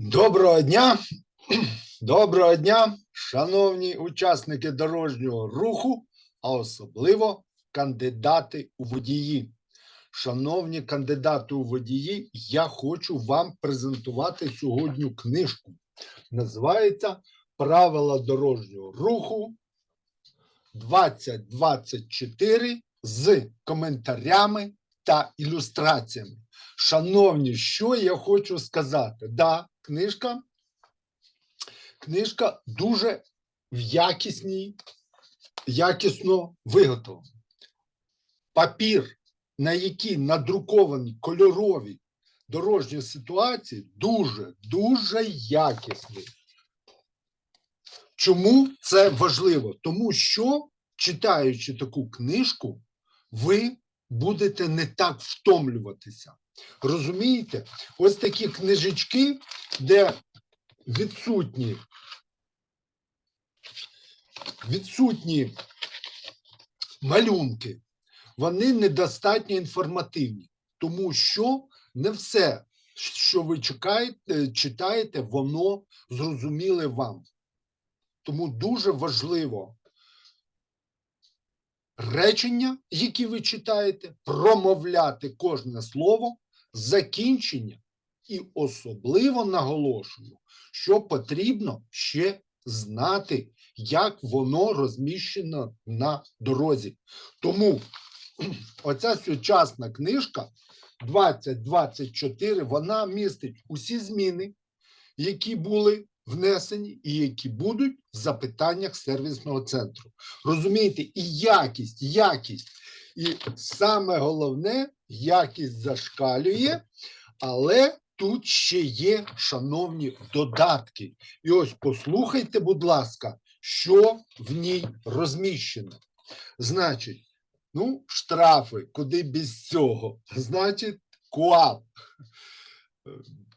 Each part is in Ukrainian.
Доброго дня, доброго дня, шановні учасники дорожнього руху, а особливо кандидати у водії. Шановні кандидати у водії, я хочу вам презентувати сьогодні книжку. Називається Правила дорожнього руху 2024 з коментарями та ілюстраціями. Шановні, що я хочу сказати? Да, книжка, книжка дуже в якісній, якісно виготовлена. Папір, на який надруковані кольорові дорожні ситуації, дуже, дуже якісний. Чому це важливо? Тому що, читаючи таку книжку, ви будете не так втомлюватися. Розумієте? Ось такі книжечки, де відсутні, відсутні малюнки, вони недостатньо інформативні, тому що не все, що ви чекаєте, читаєте, воно зрозуміле вам. Тому дуже важливо речення, які ви читаєте, промовляти кожне слово, закінчення, і особливо наголошую, що потрібно ще знати, як воно розміщено на дорозі. Тому оця сучасна книжка 2024, вона містить усі зміни, які були внесені і які будуть в запитаннях сервісного центру. Розумієте, і якість, якість. І саме головне, якість зашкалює, але тут ще є шановні додатки. І ось послухайте, будь ласка, що в ній розміщено. Значить, ну, штрафи, куди без цього? Значить, КУАП.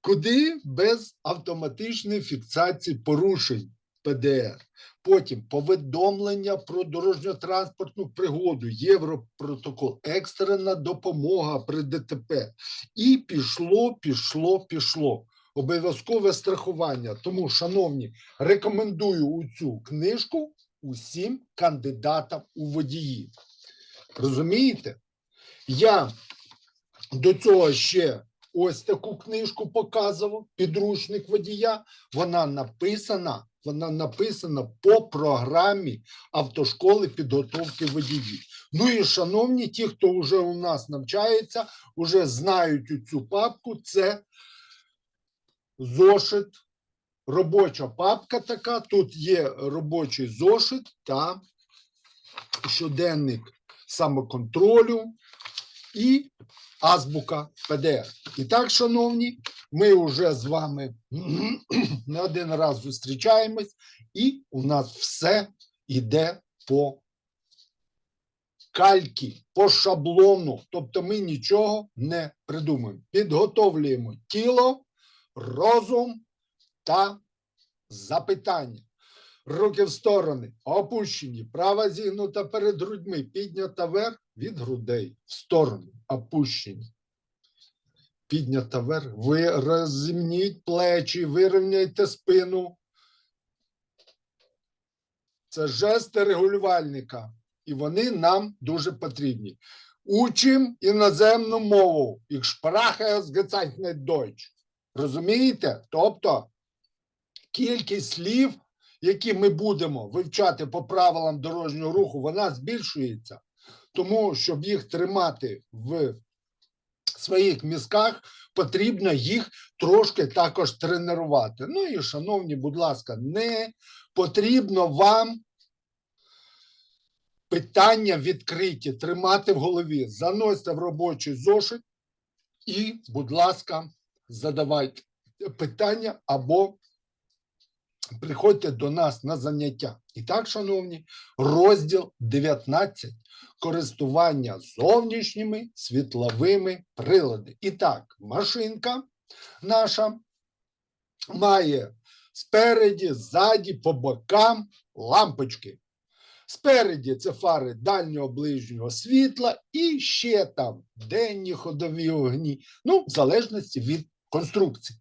Куди без автоматичної фіксації порушень ПДР. Потім повідомлення про дорожньо-транспортну пригоду, Європротокол, екстрена допомога при ДТП. І пішло, пішло, пішло. Обов'язкове страхування. Тому, шановні, рекомендую цю книжку усім кандидатам у водії. Розумієте? Я до цього ще ось таку книжку показував, підручник водія. Вона написана, вона написана по програмі автошколи підготовки водіїв. Ну і шановні, ті, хто вже у нас навчається, вже знають цю папку. Це зошит, робоча папка така. Тут є робочий зошит та щоденник самоконтролю і азбука ПДР. І так, шановні, ми вже з вами не один раз зустрічаємось, і у нас все йде по кальки, по шаблону. Тобто ми нічого не придумуємо. Підготовлюємо тіло, розум та запитання. Руки в сторони, опущені, права зігнута перед грудьми, піднята вверх від грудей, в сторону, опущені. Піднята вверх, ви розімніть плечі, вирівняйте спину. Це жести регулювальника, і вони нам дуже потрібні. Учим іноземну мову. Ich spreche ausgezeichnet Deutsch. Розумієте? Тобто кількість слів які ми будемо вивчати по правилам дорожнього руху, вона збільшується, тому щоб їх тримати в своїх мізках, потрібно їх трошки також тренувати. Ну і, шановні, будь ласка, не потрібно вам питання відкриті, тримати в голові, заносьте в робочий зошит і, будь ласка, задавайте питання або приходьте до нас на заняття. І так, шановні, розділ 19. Користування зовнішніми світловими приладами. І так, машинка наша має спереді, ззаді, по бокам лампочки. Спереді це фари дальнього ближнього світла і ще там денні ходові огні, ну, в залежності від конструкції.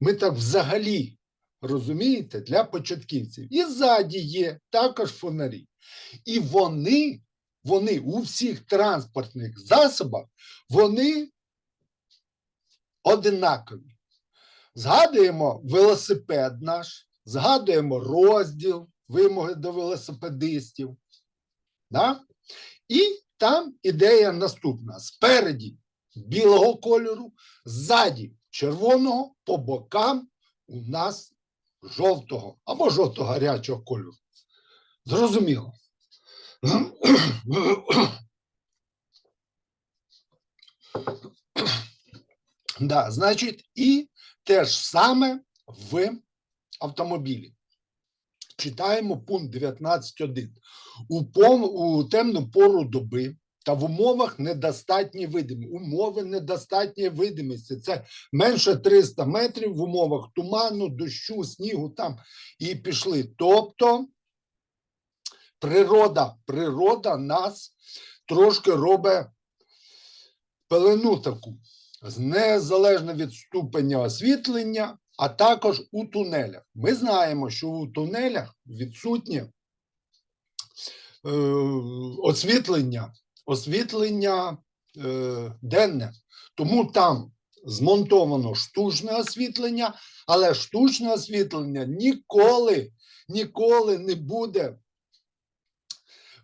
Ми так взагалі розумієте для початківців. І ззаді є також фонарі. І вони, вони у всіх транспортних засобах, вони одинакові. Згадуємо велосипед наш, згадуємо розділ вимоги до велосипедистів. Да? І там ідея наступна: спереді білого кольору, ззаді червоного, по бокам у нас жовтого або жовто-гарячого кольору. Зрозуміло. Да, значить, і те ж саме в автомобілі. Читаємо пункт 19.1. У, у темну пору доби та в умовах недостатньої видимості. Умови недостатньої видимості. Це менше 300 метрів в умовах туману, дощу, снігу там і пішли. Тобто природа, природа нас трошки робить пелену таку, незалежно від ступеня освітлення, а також у тунелях. Ми знаємо, що у тунелях відсутнє е, освітлення, освітлення е, денне. Тому там змонтовано штучне освітлення, але штучне освітлення ніколи, ніколи не буде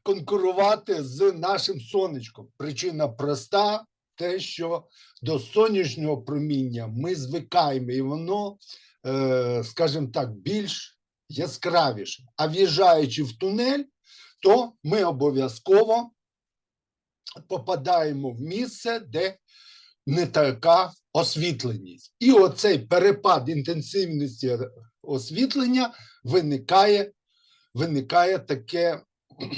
конкурувати з нашим сонечком. Причина проста: те, що до сонячного проміння ми звикаємо, і воно, е, скажімо так, більш яскравіше. А в'їжджаючи в тунель, то ми обов'язково попадаємо в місце, де не така освітленість. І оцей перепад інтенсивності освітлення виникає, виникає таке е,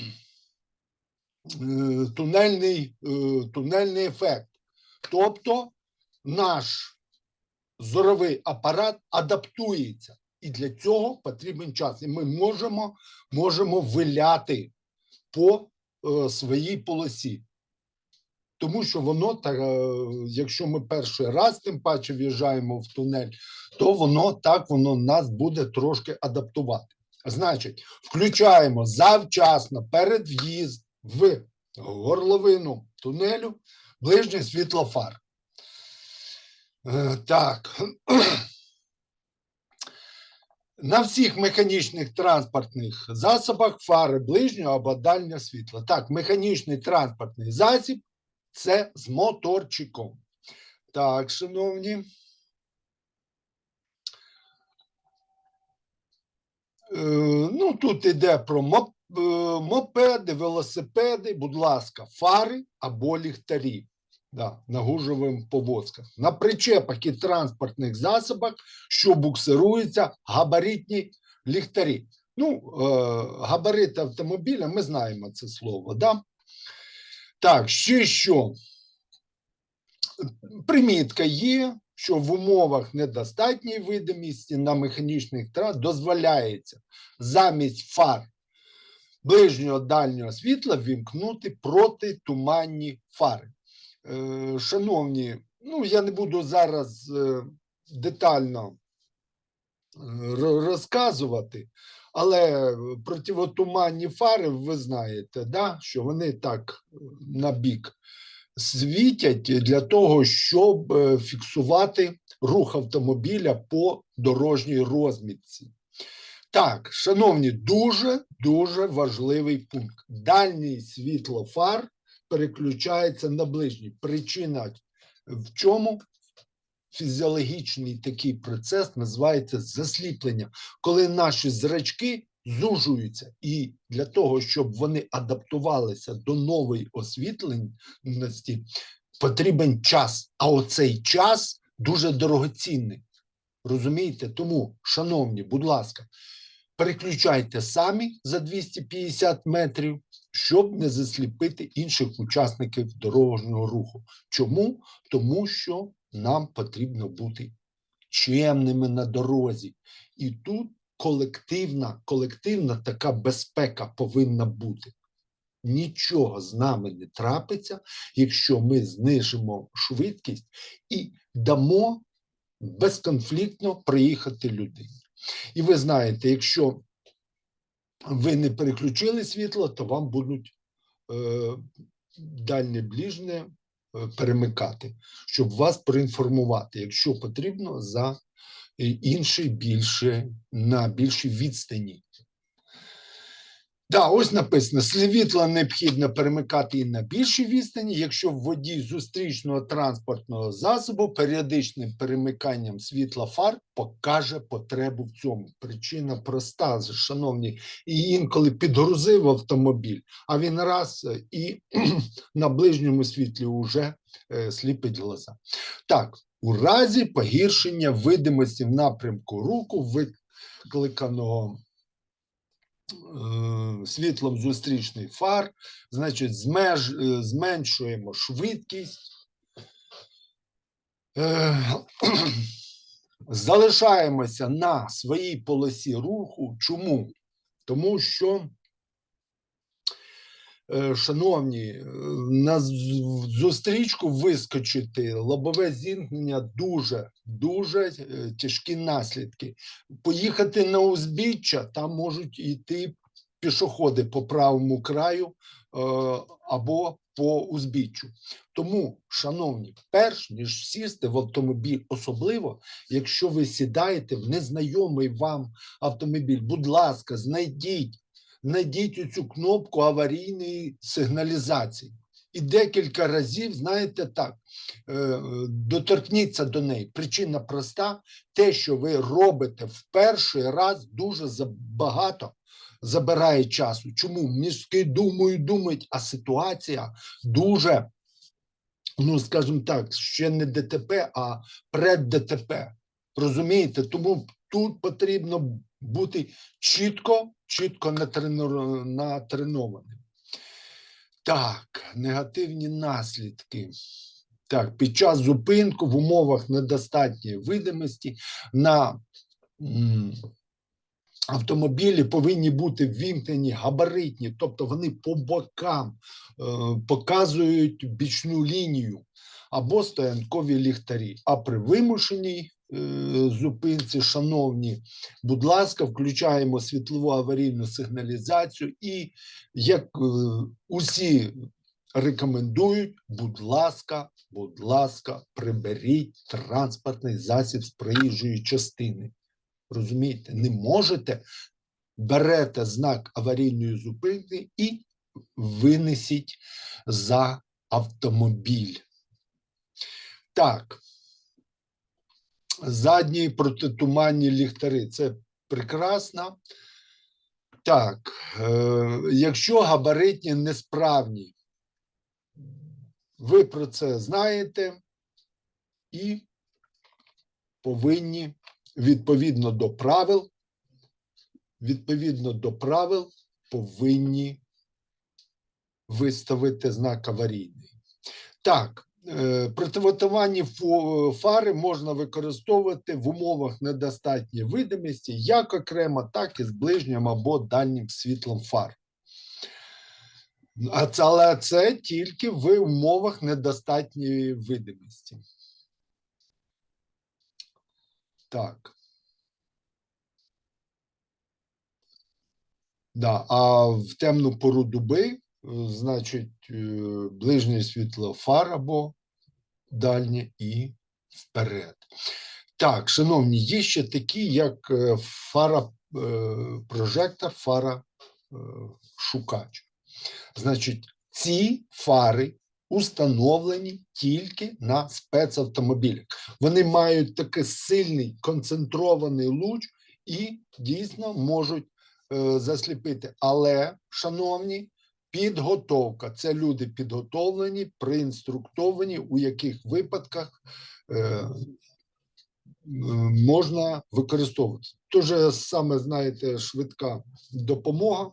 тунельний, е, тунельний ефект. Тобто наш зоровий апарат адаптується. І для цього потрібен час. І ми можемо, можемо виляти по е, своїй полосі. Тому що воно, так, е, якщо ми перший раз, тим паче в'їжджаємо в тунель, то воно так воно нас буде трошки адаптувати. Значить, включаємо завчасно перед в'їзд в горловину тунелю ближнє світло фар. Е, Так. На всіх механічних транспортних засобах фари ближнього або дальнього світла. Так, механічний транспортний засіб це з моторчиком. Так, шановні. Е, Ну, тут йде про е, мопеди, велосипеди, будь ласка, фари або ліхтарі да, на гужових повозках. На причепах і транспортних засобах, що буксируються, габаритні ліхтарі. Ну, е, габарит автомобіля, ми знаємо це слово, да? Так, ще що? Примітка є, що в умовах недостатньої видимості на механічних трас дозволяється замість фар ближнього дальнього світла вімкнути протитуманні фари. Е, Шановні, ну я не буду зараз е, детально е, розказувати, але противотуманні фари, ви знаєте, да, що вони так е, на бік світять для того, щоб е, фіксувати рух автомобіля по дорожній розмітці. Так, шановні, дуже дуже важливий пункт. Дальній світло фар переключається на ближній. Причина в чому? Фізіологічний такий процес називається засліплення, коли наші зрачки зужуються, і для того, щоб вони адаптувалися до нової освітленості, потрібен час. А оцей час дуже дорогоцінний. Розумієте? Тому, шановні, будь ласка, переключайте самі за 250 метрів, щоб не засліпити інших учасників дорожнього руху. Чому? Тому що нам потрібно бути чемними на дорозі. І тут колективна, колективна така безпека повинна бути. Нічого з нами не трапиться, якщо ми знижимо швидкість і дамо безконфліктно приїхати людині. І ви знаєте, якщо ви не переключили світло, то вам будуть е, дальнє ближнє е, перемикати, щоб вас проінформувати, якщо потрібно, за е, інший більше на більшій відстані. Да, ось написано: світло необхідно перемикати і на більшій відстані, якщо водій зустрічного транспортного засобу періодичним перемиканням світла фар покаже потребу в цьому. Причина проста, шановні, і інколи підгрузив автомобіль, а він раз е, і на ближньому світлі вже е, сліпить глаза. Так, у разі погіршення видимості в напрямку руху, викликаного світлом зустрічний фар, значить, змеж, е, зменшуємо швидкість. Е, залишаємося на своїй полосі руху. Чому? Тому що, е, шановні, е, на зустрічку вискочити лобове зіткнення дуже, дуже е, тяжкі наслідки. Поїхати на узбіччя, там можуть йти пішоходи по правому краю е, або по узбіччю. Тому, шановні, перш ніж сісти в автомобіль, особливо якщо ви сідаєте в незнайомий вам автомобіль, будь ласка, знайдіть, знайдіть цю кнопку аварійної сигналізації. І декілька разів, знаєте, так, е, е, доторкніться до неї. Причина проста: те, що ви робите в перший раз, дуже забагато забирає часу. Чому? Мізки думають, думають, а ситуація дуже, ну скажімо так, ще не ДТП, а пред-ДТП. Розумієте? Тому тут потрібно бути чітко, чітко натренованим. Так, негативні наслідки. Так, під час зупинку в умовах недостатньої видимості на автомобілі повинні бути ввімкнені габаритні, тобто вони по бокам е, показують бічну лінію або стоянкові ліхтарі. А при вимушеній зупинці, шановні, будь ласка, включаємо світлову аварійну сигналізацію і як е, усі рекомендують, будь ласка, будь ласка, приберіть транспортний засіб з проїжджої частини. Розумієте, не можете, берете знак аварійної зупинки і винесіть за автомобіль. Так. Задні протитуманні ліхтари. Це прекрасно. Так, е, якщо габаритні несправні, ви про це знаєте і повинні відповідно до правил, відповідно до правил повинні виставити знак аварійний. Так, е, фари можна використовувати в умовах недостатньої видимості як окремо, так і з ближнім або дальнім світлом фар. Але це тільки в умовах недостатньої видимості. Так. Да, а в темну пору доби, е, значить, е, ближнє світло фар або дальнє і вперед. Так, шановні, є ще такі, як е, фара е, прожектор, фара шукач. Значить, ці фари установлені тільки на спецавтомобілях. Вони мають такий сильний концентрований луч і дійсно можуть е, засліпити. Але, шановні, підготовка це люди підготовлені, проінструктовані, у яких випадках е, можна використовувати. Те ж саме, знаєте, швидка допомога.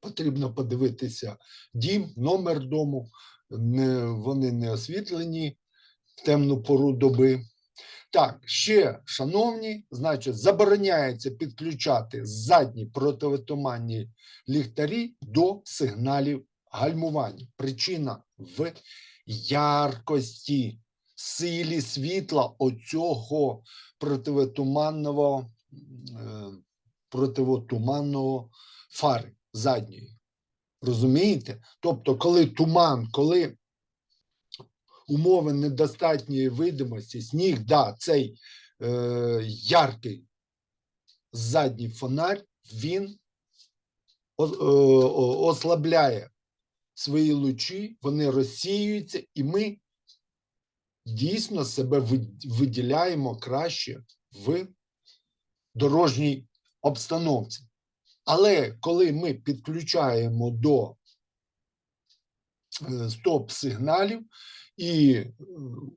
Потрібно подивитися дім, номер дому, не, вони не освітлені в темну пору доби. Так, ще, шановні, значить, забороняється підключати задні противотуманні ліхтарі до сигналів гальмування. Причина в яркості силі світла оцього противотуманного, е, противотуманного фари задньої. Розумієте? Тобто, коли туман, коли умови недостатньої видимості, сніг, да, цей е, яркий задній фонарь, він о- е, о- ослабляє свої лучі, вони розсіюються, і ми дійсно себе виділяємо краще в дорожній обстановці. Але коли ми підключаємо до е, стоп-сигналів, і е,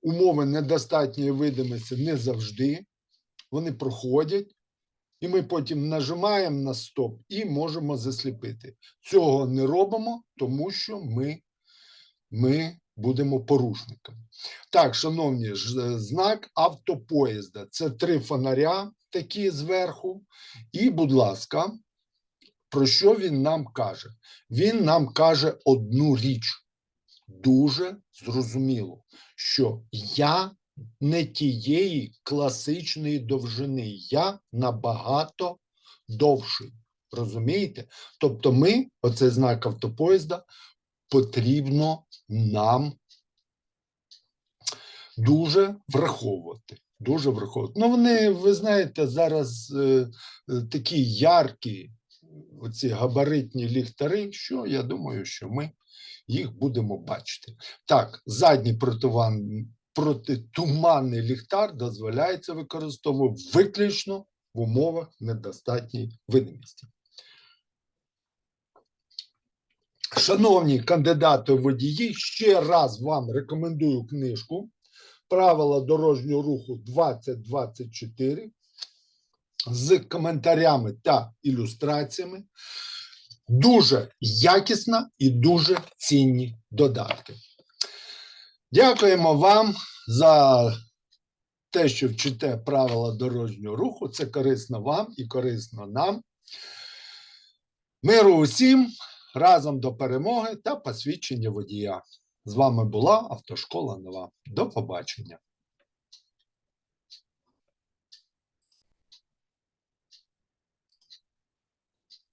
умови недостатньої видимості не завжди, вони проходять, і ми потім нажимаємо на стоп і можемо засліпити. Цього не робимо, тому що ми, ми будемо порушниками. Так, шановні, е, знак автопоїзда. Це три фонаря такі зверху. І, будь ласка, про що він нам каже? Він нам каже одну річ дуже зрозуміло, що я не тієї класичної довжини, я набагато довший. Розумієте? Тобто, ми, оцей знак автопоїзда, потрібно нам дуже враховувати. Дуже враховувати. Ну, вони, ви знаєте, зараз е, е, такі яркі, оці габаритні ліхтари, що я думаю, що ми їх будемо бачити. Так, задній противан, протитуманний ліхтар дозволяється використовувати виключно в умовах недостатньої видимості. Шановні кандидати водії, ще раз вам рекомендую книжку Правила дорожнього руху 2024 з коментарями та ілюстраціями. Дуже якісна і дуже цінні додатки. Дякуємо вам за те, що вчите правила дорожнього руху. Це корисно вам і корисно нам. Миру усім, разом до перемоги та посвідчення водія. З вами була Автошкола Нова. До побачення.